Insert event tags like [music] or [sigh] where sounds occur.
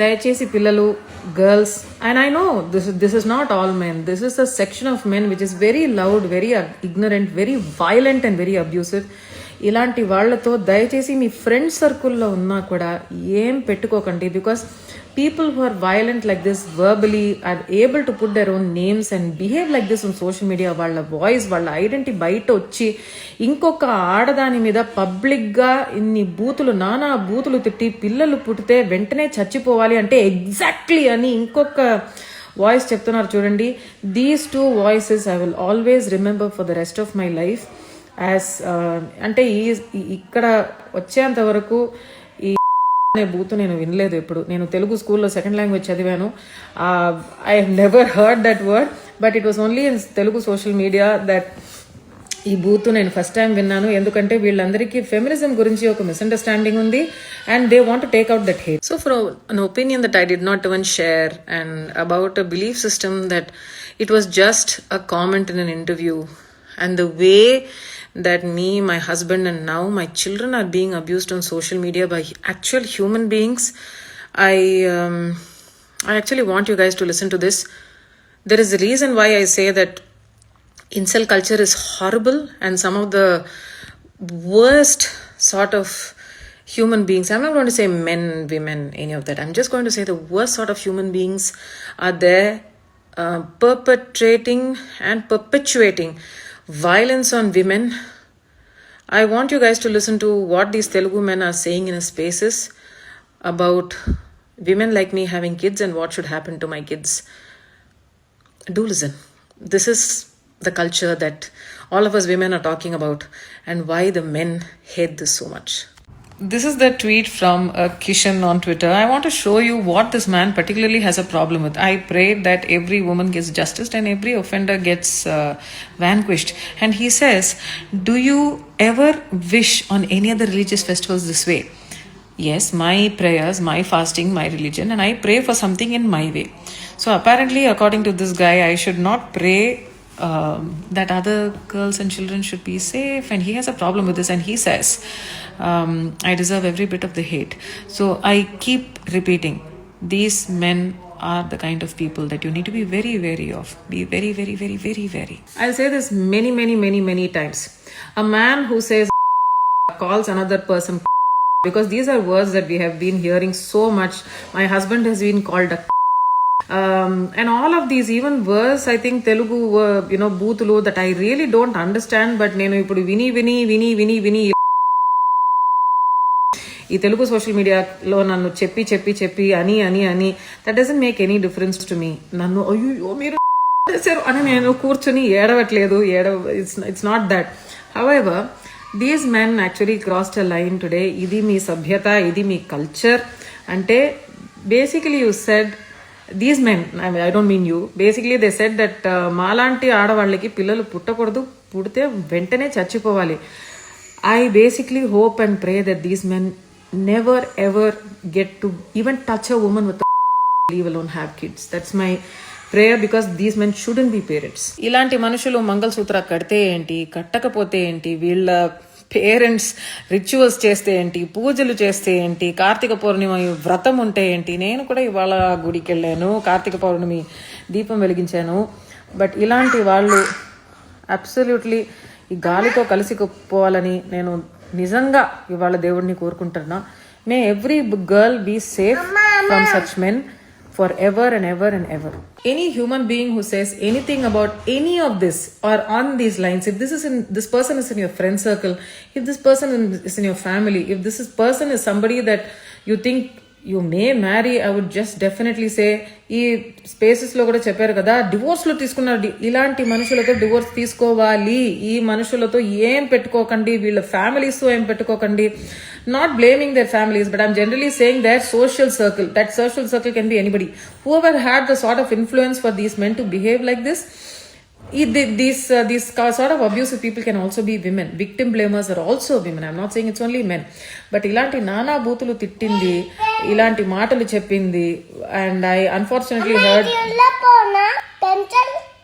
దయచేసి పిల్లలు girls and I know this this is not all men this is a section of men which is very loud very ignorant very violent and very abusive ఇలాంటి వాళ్ళతో దయచేసి మీ friend సర్కిల్లో ఉన్నా కూడా ఏం పెట్టుకోకండి. Because people who are violent like this verbally are able to put their own names and behave like this on social media వాళ్ళ voice వాళ్ళ ఐడెంటిటీ బయట వచ్చి ఇంకొక ఆడదాని మీద పబ్లిక్గా ఇన్ని బూతులు నానా బూతులు తిట్టి పిల్లలు పుట్టితే వెంటనే చచ్చిపోవాలి అంటే ఎగ్జాక్ట్లీ అని ఇంకొక వాయిస్ చెప్తున్నారు చూడండి. These two voices I will always remember for the rest of my life as uh, అంటే ఈ ఇక్కడ వచ్చేంత వరకు ఈ అనే బూత్ నేను వినలేదు ఎప్పుడు. నేను తెలుగు స్కూల్లో సెకండ్ లాంగ్వేజ్ చదివాను. I never heard that word but it was only in Telugu social media that ఈ బూత్ నేను ఫస్ట్ టైం విన్నాను. ఎందుకంటే వీళ్ళందరికీ ఫెమినిజం గురించి ఒక మిస్అండర్స్టాండింగ్ ఉంది and they want take out that hate so for an opinion that I did not one share and about a belief system that it was just a comment in an interview and the way that me, my husband, and now my children are being abused on social media by actual human beings, I um, I actually want you guys to listen to this. There is a reason why I say that incel culture is horrible and some of the worst sort of human beings i'm not going to say men women any of that i'm just going to say the worst sort of human beings are there uh, perpetrating and perpetuating violence on women i want you guys to listen to what these telugu men are saying in spaces about women like me having kids and what should happen to my kids do listen. This is the culture that all of us women are talking about and why the men hate this so much. This is the tweet from uh, Kishan on Twitter. I want to show you what this man particularly has a problem with. I pray that every woman gets justice and every offender gets uh, vanquished. And he says, Do you ever wish on any other religious festivals this way? Yes, my prayers, my fasting, my religion, and I pray for something in my way. So apparently, according to this guy, I should not pray um, that other girls and children should be safe, and he has a problem with this, and he says, um, I deserve every bit of the hate. So I keep repeating, these men are the kind of people that you need to be very wary of. Be very, very, very, very, very. I'll say this many, many, many, many times. A man who says [laughs] calls another person [laughs] because these are words that we have been hearing so much. My husband has been called a um, and all of these even worse i think telugu uh, you know boothulu that i really don't understand but నేను ఇప్పుడు విని విని విని విని విని ఈ Telugu social మీడియాలో నన్ను చెప్పి చెప్పి చెప్పి అని అని అని that doesn't make any difference to me నన్ను అయ్యో మీరు చేశారు అని నేను కూర్చొని ఏడవట్లేదు ఏడవ it's it's not that however these men actually crossed a line today ఇది మీ సభ్యత ఇది మీ కల్చర్ అంటే basically you said these men I don't mean you basically they said that మాలాంటి ఆడవాళ్ళకి పిల్లలు పుట్టకూడదు. పుడితే వెంటనే చచ్చిపోవాలి. I basically hope and pray that these men never ever get to even touch a woman with leave alone have kids that's my prayer because these men shouldn't be parents ఇలాంటి మనుషులు మంగళసూత్ర కడితే ఏంటి? కట్టకపోతే ఏంటి? వీళ్ళ పేరెంట్స్ రిచువల్స్ చేస్తే ఏంటి? పూజలు చేస్తే ఏంటి? కార్తీక పౌర్ణమి వ్రతం ఉంటే ఏంటి? నేను కూడా ఇవాళ గుడికి వెళ్ళాను కార్తీక పౌర్ణమి దీపం వెలిగించాను. బట్ ఇలాంటి వాళ్ళు అబ్సల్యూట్లీ ఈ గాలితో కలిసిపోవాలని నేను నిజంగా ఇవాళ దేవుడిని కోరుకుంటున్నా. May every girl be safe from such men forever and ever and ever. Any human being who says anything about any of this or on these lines, if this is in this person is in your friend circle, if this person is in your family, if this is person is somebody that you think you may marry I would just definitely say ఈ స్పేసెస్లో కూడా చెప్పారు కదా డివోర్స్లో తీసుకున్నారు. ఇలాంటి మనుషులతో divorce తీసుకోవాలి. ఈ మనుషులతో ఏం పెట్టుకోకండి వీళ్ళ ఫ్యామిలీస్ ఏం పెట్టుకోకండి. Not blaming their families but I'm generally saying their social circle that social circle can be anybody who ever had the sort of influence for these men to behave like this this this sort of abusive people can also be women victim blamers are also women I'm not saying it's only men but ఇలాంటి నానా బూతులు తిట్టింది ఇలాంటి మాటలు చెప్పింది and I unfortunately heard